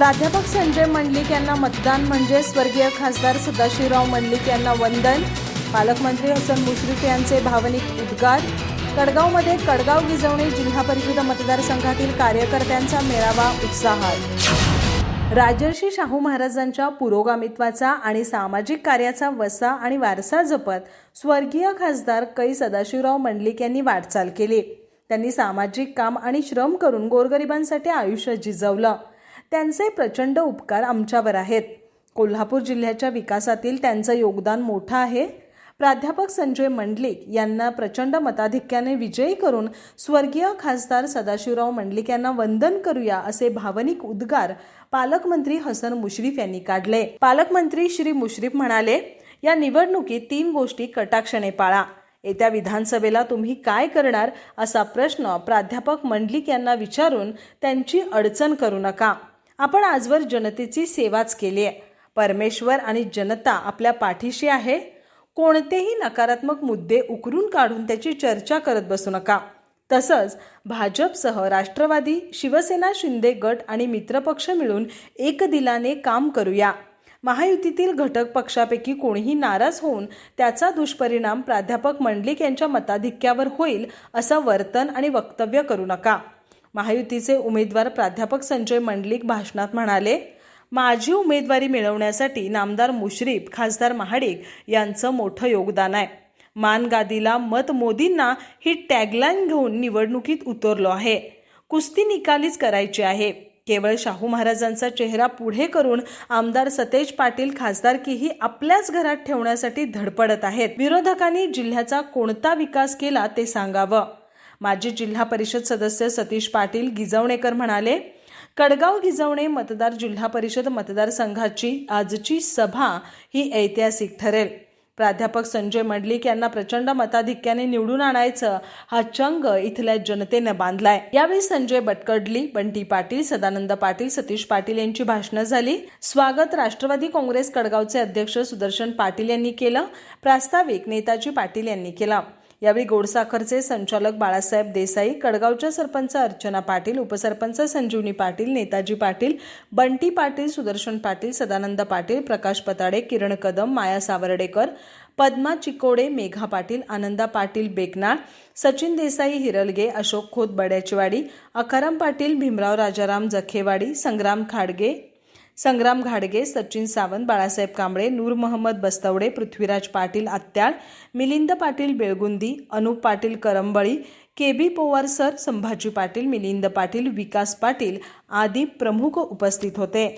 प्राध्यापक संजय मंडलिक यांना मतदान म्हणजे स्वर्गीय खासदार सदाशिवराव मंडलिक यांना वंदन. पालकमंत्री हसन मुश्रीफ यांचे भावनिक उद्गार. कडगावमध्ये कडगाव गिजवणे जिल्हा परिषद मतदारसंघातील कार्यकर्त्यांचा मेळावा उत्साहात. राजर्षी शाहू महाराजांच्या पुरोगामित्वाचा आणि सामाजिक कार्याचा वसा आणि वारसा जपत स्वर्गीय खासदार कै सदाशिवराव मंडलिक यांनी वाटचाल केली. त्यांनी सामाजिक काम आणि श्रम करून गोरगरिबांसाठी आयुष्य झिजवलं त्यांचे प्रचंड उपकार आमच्यावर आहेत. कोल्हापूर जिल्ह्याच्या विकासातील त्यांचं योगदान मोठं आहे. प्राध्यापक संजय मंडलिक यांना प्रचंड मताधिक्याने विजयी करून स्वर्गीय खासदार सदाशिवराव मंडलिक यांना वंदन करूया असे भावनिक उद्गार पालकमंत्री हसन मुश्रीफ यांनी काढले. पालकमंत्री श्री मुश्रीफ म्हणाले या निवडणुकीत तीन गोष्टी कटाक्षणे पाळा. येत्या विधानसभेला तुम्ही काय करणार असा प्रश्न प्राध्यापक मंडलिक यांना विचारून त्यांची अडचण करू नका. आपण आजवर जनतेची सेवाच केली आहे. परमेश्वर आणि जनता आपल्या पाठीशी आहे. कोणतेही नकारात्मक मुद्दे उकरून काढून त्याची चर्चा करत बसू नका. तसंच भाजपसह राष्ट्रवादी शिवसेना शिंदे गट आणि मित्रपक्ष मिळून एकदिलाने काम करूया. महायुतीतील घटक पक्षापैकी कोणीही नाराज होऊन त्याचा दुष्परिणाम प्राध्यापक मंडलिक यांच्या मताधिक्यावर होईल असं वर्तन आणि वक्तव्य करू नका. महायुतीचे उमेदवार प्राध्यापक संजय मंडलिक भाषणात म्हणाले माझी उमेदवारी मिळवण्यासाठी नामदार मुश्रीफ खासदार महाडिक यांचं मोठं योगदान आहे. मानगादीला मत मोदींना ही टॅगलाईन घेऊन निवडणुकीत उतरलो आहे. कुस्ती निकालीच करायची आहे. केवळ शाहू महाराजांचा चेहरा पुढे करून आमदार सतेज पाटील खासदारकीही आपल्याच घरात ठेवण्यासाठी धडपडत आहेत. विरोधकांनी जिल्ह्याचा कोणता विकास केला ते सांगावं. माजी जिल्हा परिषद सदस्य सतीश पाटील गिजवणेकर म्हणाले कडगाव गिजवणे मतदार जिल्हा परिषद मतदारसंघाची आजची सभा ही ऐतिहासिक ठरेल. प्राध्यापक संजय मंडलिक यांना प्रचंड मताधिक्याने निवडून आणायचं हा चंग इथल्या जनतेनं बांधलाय. यावेळी संजय बटकडली बंटी पाटील सदानंद पाटील सतीश पाटील यांची भाषणं झाली. स्वागत राष्ट्रवादी काँग्रेस कडगावचे अध्यक्ष सुदर्शन पाटील यांनी केलं. प्रास्ताविक नेताजी पाटील यांनी केला. यावेळी गोडसाखरचे संचालक बाळासाहेब देसाई कडगावच्या सरपंच अर्चना पाटील उपसरपंच संजीवनी पाटील नेताजी पाटील बंटी पाटील सुदर्शन पाटील सदानंद पाटील प्रकाश पताडे किरण कदम माया सावर्डेकर पद्मा चिकोडे मेघा पाटील आनंदा पाटील बेकनाळ सचिन देसाई हिरलगे अशोक खोत बड्याचेवाडी अखाराम पाटील भीमराव राजाराम जखेवाडी संग्राम खाडगे संग्राम घाडगे Sachin Sawant Balasaheb Kamble Noor Mohammad Bastawade Prithviraj Patil Atyal Milind Patil Belgundi Anup Patil Karambali K B Powar sir Sambhaji Patil Milind Patil Vikas Patil आदी प्रमुख उपस्थित होते.